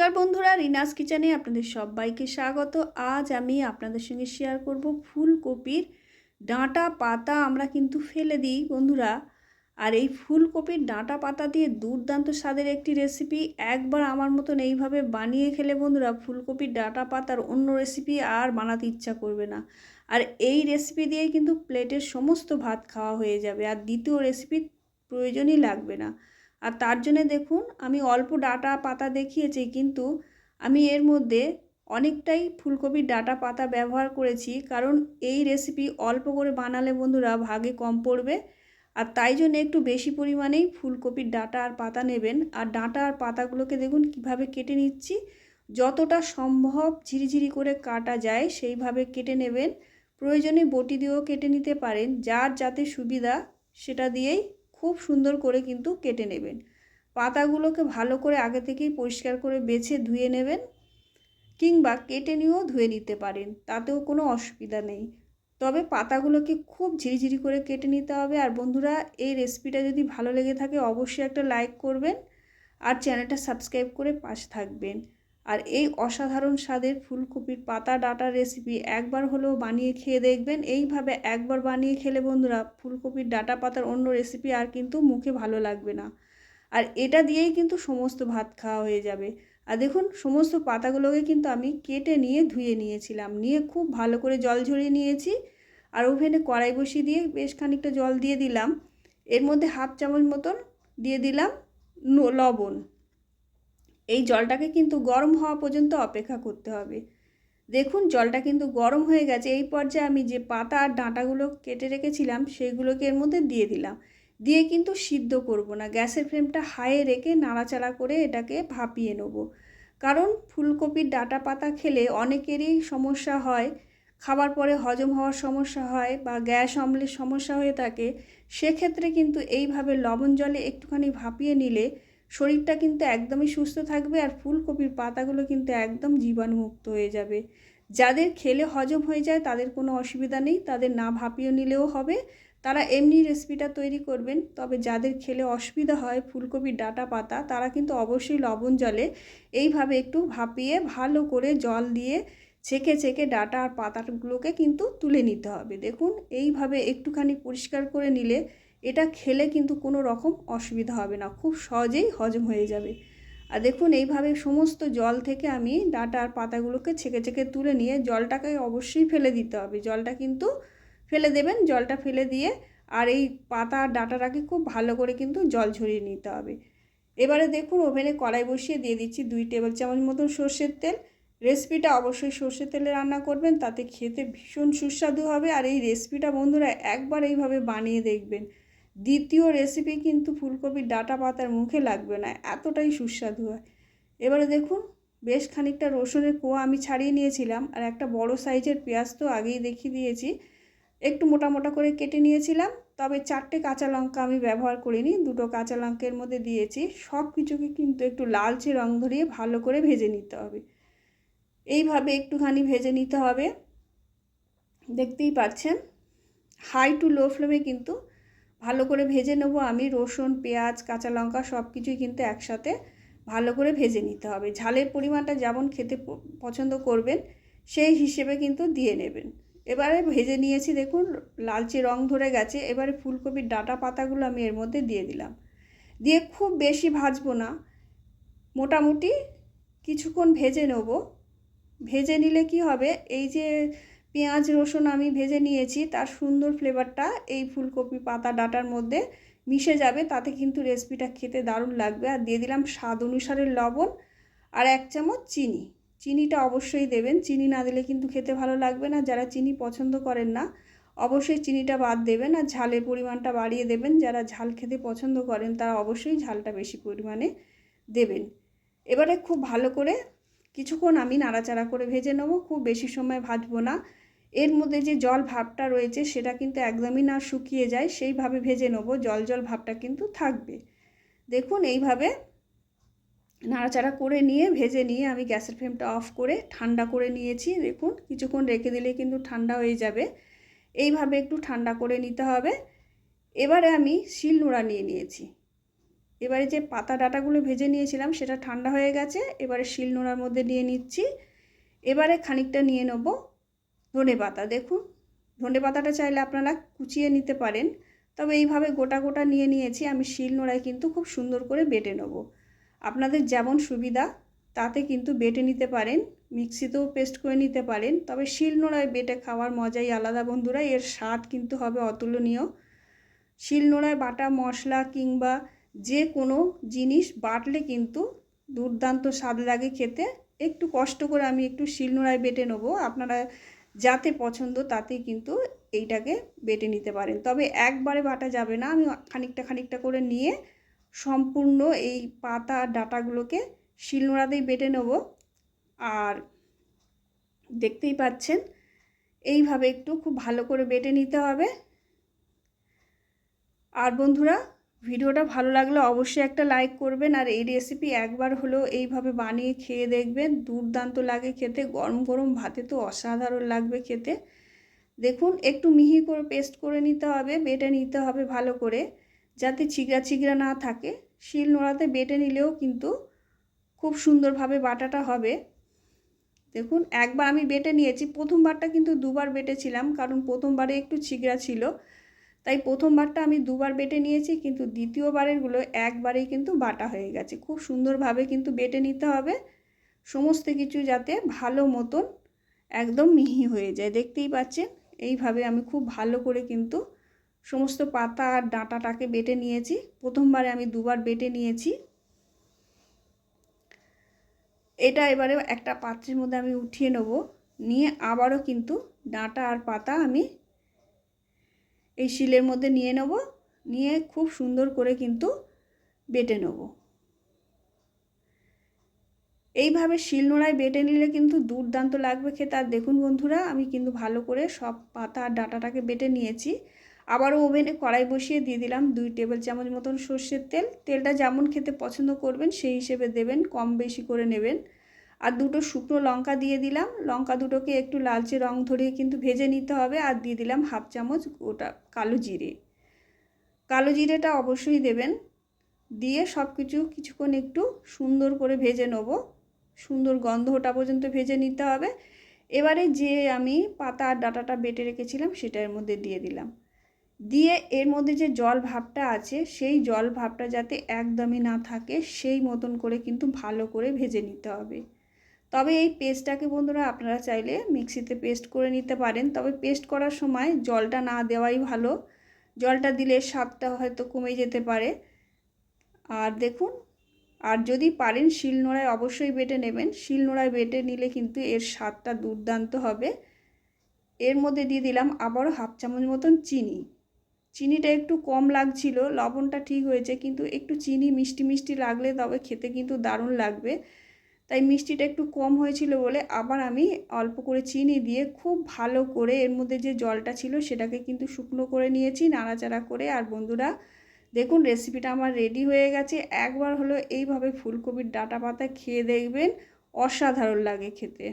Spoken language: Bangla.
নমস্কার বন্ধুরা, রিনাস কিচেনে আপনাদের সবাইকে স্বাগত। আজ আমি আপনাদের সঙ্গে শেয়ার করব ফুলকপির ডাঁটা পাতা আমরা কিন্তু ফেলে দিই বন্ধুরা। আর এই ফুলকপির ডাঁটা পাতা দিয়ে দুর্দান্ত স্বাদের একটি রেসিপি একবার আমার মতন এইভাবে বানিয়ে খেলে বন্ধুরা ফুলকপির ডাঁটা পাতার অন্য রেসিপি আর বানাতে ইচ্ছা করবে না। আর এই রেসিপি দিয়েই কিন্তু প্লেটের সমস্ত ভাত খাওয়া হয়ে যাবে, আর দ্বিতীয় রেসিপির প্রয়োজনই লাগবে না। আর তার জন্যে দেখুন, আমি অল্প ডাটা পাতা দেখিয়েছি, কিন্তু আমি এর মধ্যে অনেকটাই ফুলকপির ডাটা পাতা ব্যবহার করেছি, কারণ এই রেসিপি অল্প করে বানালে বন্ধুরা ভাগে কম পড়বে। আর তাই জন্য একটু বেশি পরিমাণেই ফুলকপির ডাটা আর পাতা নেবেন। আর ডাঁটা আর পাতাগুলোকে দেখুন কীভাবে কেটে নিচ্ছি। যতটা সম্ভব ঝিরিঝিরি করে কাটা যায়, সেইভাবে কেটে নেবেন। প্রয়োজনে বটি দিয়েও কেটে নিতে পারেন, যার যাতে সুবিধা সেটা দিয়েই খুব সুন্দর করে কিন্তু কেটে নেবেন। পাতাগুলোকে ভালো করে আগে থেকেই পরিষ্কার করে বেছে ধুয়ে নেবেন কিংবা কেটে নিয়েও ধুয়ে নিতে পারেন, তাতেও কোনো অসুবিধা নেই। তবে পাতাগুলোকে খুব ঝিরিঝিরি করে কেটে নিতে হবে আর বন্ধুরা, এই রেসিপিটা যদি ভালো লেগে থাকে অবশ্যই একটা লাইক করবেন আর চ্যানেলটা সাবস্ক্রাইব করে পাশে থাকবেন। আর এই অসাধারণ স্বাদের ফুলকপির পাতা ডাটার রেসিপি একবার হলেও বানিয়ে খেয়ে দেখবেন। এইভাবে একবার বানিয়ে খেলে বন্ধুরা ফুলকপির ডাটা পাতার অন্য রেসিপি আর কিন্তু মুখে ভালো লাগবে না। আর এটা দিয়েই কিন্তু সমস্ত ভাত খাওয়া হয়ে যাবে। আর দেখুন, সমস্ত পাতাগুলোকে কিন্তু আমি কেটে নিয়ে ধুয়ে নিয়েছিলাম। নিয়ে খুব ভালো করে জল ঝরিয়ে নিয়েছি। আর ওভেনে কড়াই বসিয়ে দিয়ে বেশ খানিকটা জল দিয়ে দিলাম। এর মধ্যে হাফ চামচ মতন দিয়ে দিলাম লবণ। এই জলটাকে কিন্তু গরম হওয়া পর্যন্ত অপেক্ষা করতে হবে। দেখুন, জলটা কিন্তু গরম হয়ে গেছে। এই পর্যায়ে আমি যে পাতা আর ডাঁটাগুলো কেটে রেখেছিলাম, সেইগুলোকে এর মধ্যে দিয়ে দিলাম। দিয়ে কিন্তু সিদ্ধ করব না। গ্যাসের ফ্লেমটা হাইয়ে রেখে নাড়াচাড়া করে এটাকে ভাপিয়ে নেব। কারণ ফুলকপির ডাটা পাতা খেলে অনেকেরই সমস্যা হয়। খাবার পরে হজম হওয়ার সমস্যা হয় বা গ্যাস অম্লের সমস্যা হয়ে থাকে। সেক্ষেত্রে কিন্তু এইভাবে লবণ জলে একটুখানি ভাপিয়ে নিলে শরীরটা কিন্তু একদমই সুস্থ থাকবে আর ফুলকপির পাতাগুলো কিন্তু একদম জীবাণুমুক্ত হয়ে যাবে। যাদের খেলে হজম হয়ে যায় তাদের কোনো অসুবিধা নেই, তাদের না ভাপিয়ে নিলেও হবে। তারা এমনি রেসিপিটা তৈরি করবেন, তবে যাদের খেলে অসুবিধা হয় ফুলকপির ডাটা পাতা, তারা কিন্তু অবশ্যই লবণ জলে এইভাবে একটু ভাপিয়ে ভালো করে জল দিয়ে ছেঁকে ছেঁকে ডাটা আর পাতাগুলোকে কিন্তু তুলে নিতে হবে। দেখুন, এইভাবে একটুখানি পরিষ্কার করে নিলে এটা খেলে কিন্তু কোনো রকম অসুবিধা হবে না, খুব সহজেই হজম হয়ে যাবে। আর দেখুন, এইভাবে সমস্ত জল থেকে আমি ডাটা আর পাতাগুলোকে ছেঁকে ছেঁকে তুলে নিয়ে জলটাকে অবশ্যই ফেলে দিতে হবে। জলটা কিন্তু ফেলে দেবেন, জলটা ফেলে দিয়ে আর এই পাতা আর ডাটাটাকে খুব ভালো করে কিন্তু জল ঝরিয়ে নিতে হবে। এবারে দেখুন, ওভেনে কড়াই বসিয়ে দিয়ে দিচ্ছি দুই টেবিল চামচ মতন সর্ষের তেল। রেসিপিটা অবশ্যই সর্ষের তেলে রান্না করবেন, তাতে খেতে ভীষণ সুস্বাদু হবে। আর এই রেসিপিটা বন্ধুরা একবার এইভাবে বানিয়ে দেখবেন। দ্বিতীয় রেসিপি কিন্তু ফুলকপির ডাটা পাতার মুখে লাগবে না, এতটাই সুস্বাদু হয়। এবারে দেখুন, বেশ খানিকটা রসুনের কোয়া আমি ছাড়িয়ে নিয়েছিলাম, আর একটা বড় সাইজের পেঁয়াজ তো আগেই দেখিয়ে দিয়েছি। একটু মোটা মোটা করে কেটে নিয়েছিলাম, তবে চারটে কাঁচা লঙ্কা আমি ব্যবহার করিনি, দুটো কাঁচা লঙ্কের মধ্যে দিয়েছি সব কিছুকে কিন্তু একটু লালচে রং ধরিয়ে ভালো করে ভেজে নিতে হবে। এইভাবে একটুখানি ভেজে নিতে হবে। দেখতেই পাচ্ছেন হাই টু লো ফ্লেমে কিন্তু ভালো করে ভেজে নেব। আমি রসুন, পেঁয়াজ, কাঁচা লঙ্কা সব কিছুই কিন্তু একসাথে ভালো করে ভেজে নিতে হবে। ঝালের পরিমাণটা যেমন খেতে পছন্দ করবেন, সেই হিসেবে কিন্তু দিয়ে নেবেন। এবারে ভেজে নিয়েছি দেখুন, লালচে রং ধরে গেছে। এবারে ফুলকপির ডাটা পাতাগুলো আমি এর মধ্যে দিয়ে দিলাম। দিয়ে খুব বেশি ভাজবো না। মোটামুটি কিছুক্ষণ ভেজে নেব। ভেজে নিলে কি হবে? এই যে পেঁয়াজ, রসুন আমি ভেজে নিয়েছি। তার সুন্দর ফ্লেভারটা এই ফুলকপি পাতা ডাটার মধ্যে মিশে যাবে। তাতে কিন্তু রেসিপিটা খেতে দারুণ লাগবে। আর দিয়ে দিলাম স্বাদ অনুসারে লবণ আর এক চামচ চিনি। চিনিটা অবশ্যই দেবেন। চিনি না দিলে কিন্তু খেতে ভালো লাগবে না। যারা চিনি পছন্দ করেন না, অবশ্যই চিনিটা বাদ দেবেন। আর ঝালের পরিমাণটা বাড়িয়ে দেবেন। যারা ঝাল খেতে পছন্দ করেন, তারা অবশ্যই ঝালটা বেশি পরিমাণে দেবেন। এবারে খুব ভালো করে কিছুক্ষণ আমি নাড়াচাড়া করে ভেজে নেব, খুব বেশি সময় ভাজবো না। এর মধ্যে যে জল ভাবটা রয়েছে সেটা কিন্তু একদমই না শুকিয়ে যায়, সেইভাবে ভেজে নেব, জল জল ভাবটা কিন্তু থাকবে। দেখুন এইভাবে নাড়াচাড়া করে নিয়ে, ভেজে নিয়ে আমি গ্যাসের ফ্লেমটা অফ করে ঠান্ডা করে নিয়েছি। দেখুন, কিছুক্ষণ রেখে দিলে কিন্তু ঠান্ডা হয়ে যাবে। এইভাবে একটু ঠান্ডা করে নিতে হবে। এবারে আমি শিল নোড়া নিয়ে নিয়েছি। এবারে যে পাতা ডাটাগুলো ভেজে নিয়েছিলাম সেটা ঠান্ডা হয়ে গেছে, এবারে শিলনোড়ার মধ্যে দিয়ে নিচ্ছি। এবারে খানিকটা নিয়ে নেব ধনে পাতা। দেখুন, ধনে পাতাটা চাইলে আপনারা কুচিয়ে নিতে পারেন, তবে এইভাবে গোটা গোটা নিয়ে নিয়েছি, আমি শিলনোড়ায় কিন্তু খুব সুন্দর করে বেটে নেব। আপনাদের যেমন সুবিধা, তাতে কিন্তু বেটে নিতে পারেন, মিক্সিতেও পেস্ট করে নিতে পারেন, তবে শিলনোড়ায় বেটে খাওয়ার মজাই আলাদা বন্ধুরা, এর স্বাদ কিন্তু হবে অতুলনীয়। শিলনোড়ায় বাটা মশলা কিংবা যে কোনো জিনিস বাটলে কিন্তু দুর্দান্ত স্বাদ লাগে খেতে। একটু কষ্ট করে আমি একটু শিলনোড়ায় বেটে নেব। আপনারা যাতে পছন্দ তাতেই কিন্তু এইটাকে বেটে নিতে পারেন। তবে একবারে বাটা যাবে না। আমি খানিকটা খানিকটা করে নিয়ে সম্পূর্ণ এই পাতা ডাটাগুলোকে শিলনোড়াতেই বেটে নেব। আর দেখতেই পাচ্ছেন, এইভাবে একটু খুব ভালো করে বেটে নিতে হবে। আর বন্ধুরা ভিডিওটা ভালো লাগলে অবশ্যই একটা লাইক করবেন, আর এই রেসিপি একবার হলেও এইভাবে বানিয়ে খেয়ে দেখবেন। দুর্দান্ত লাগে খেতে, গরম গরম ভাতে তো অসাধারণ লাগবে খেতে। দেখুন, একটু মিহি করে পেস্ট করে নিতে হবে, বেটে নিতে হবে ভালো করে, যাতে চিগড়া চিগড়া না থাকে। শিল নোড়াতে বেটে নিলেও কিন্তু খুব সুন্দরভাবে বাটাটা হবে। দেখুন, একবার আমি বেটে নিয়েছি, প্রথমবারটা কিন্তু দুবার বেটেছিলাম, কারণ প্রথমবারে একটু ছিগড়া ছিল। তাই প্রথমবারটা আমি দুবার বেটে নিয়েছি, কিন্তু দ্বিতীয়বারেরগুলো একবারেই কিন্তু বাটা হয়ে গেছে। খুব সুন্দরভাবে কিন্তু বেটে নিতে হবে। সমস্ত কিছু যাতে ভালো মতন একদম মিহি হয়ে যায়। দেখতেই পাচ্ছেন, এইভাবে আমি খুব ভালো করে কিন্তু সমস্ত পাতা আর ডাঁটাটাকে বেটে নিয়েছি। প্রথমবারে আমি দুবার বেটে নিয়েছি। এটা এবারে একটা পাত্রের মধ্যে আমি উঠিয়ে নেব। নিয়ে আবারও কিন্তু ডাঁটা আর পাতা আমি এই শিলের মধ্যে নিয়ে নেব, নিয়ে খুব সুন্দর করে কিন্তু বেটে নেব। এইভাবে শিলনোড়ায় বেটে নিলে কিন্তু দুর্দান্ত লাগবে খেতে। আর দেখুন বন্ধুরা, আমি কিন্তু ভালো করে সব পাতা আর ডাটাটাকে বেটে নিয়েছি। আবারও ওভেনে কড়াই বসিয়ে দিয়ে দিলাম দুই টেবিল চামচ মতন সর্ষের তেল। তেলটা যেমন খেতে পছন্দ করবেন, সেই হিসেবে দেবেন, কম বেশি করে নেবেন। আর দুটো শুকনো লঙ্কা দিয়ে দিলাম। লঙ্কা দুটোকে একটু লালচে রং ধরিয়ে কিন্তু ভেজে নিতে হবে আর দিয়ে দিলাম হাফ চামচ ওটা কালো জিরে। কালো জিরেটা অবশ্যই দেবেন। দিয়ে সব কিছু কিছুক্ষণ একটু সুন্দর করে ভেজে নেব। সুন্দর গন্ধ ওটা পর্যন্ত ভেজে নিতে হবে। এবারে যে আমি পাতা আর ডাটাটা বেটে রেখেছিলাম সেটা এর মধ্যে দিয়ে দিলাম। দিয়ে এর মধ্যে যে জল ভাবটা আছে, সেই জল ভাবটা যাতে একদমই না থাকে, সেই মতন করে কিন্তু ভালো করে ভেজে নিতে হবে। তবে এই পেস্টটাকে বন্ধুরা আপনারা চাইলে মিক্সিতে পেস্ট করে নিতে পারেন। তবে পেস্ট করার সময় জলটা না দেওয়াই ভালো। জলটা দিলে স্বাদটা হয়তো কমে যেতে পারে। আর দেখুন, আর যদি পারেন শিলনোড়ায় অবশ্যই বেটে নেবেন। শিলনোড়ায় বেটে নিলে কিন্তু এর স্বাদটা দুর্দান্ত হবে। এর মধ্যে দিয়ে দিলাম আবারও হাফ চামচ মতন চিনি। চিনিটা একটু কম লাগছিল, লবণটা ঠিক হয়েছে, কিন্তু একটু চিনি মিষ্টি মিষ্টি লাগলে তবে খেতে কিন্তু দারুণ লাগবে। তাই মিষ্টিটা একটু কম হয়েছিল বলে আবার আমি অল্প করে চিনি দিয়ে খুব ভালো করে এর মধ্যে যে জলটা ছিল সেটাকে কিন্তু শুকনো করে নিয়েছি, নাড়াচাড়া করে। আর বন্ধুরা, দেখুন রেসিপিটা আমার রেডি হয়ে গেছে। একবার হলো এইভাবে ফুলকপির ডাটা পাতা খেয়ে দেখবেন, অসাধারণ লাগে খেতে।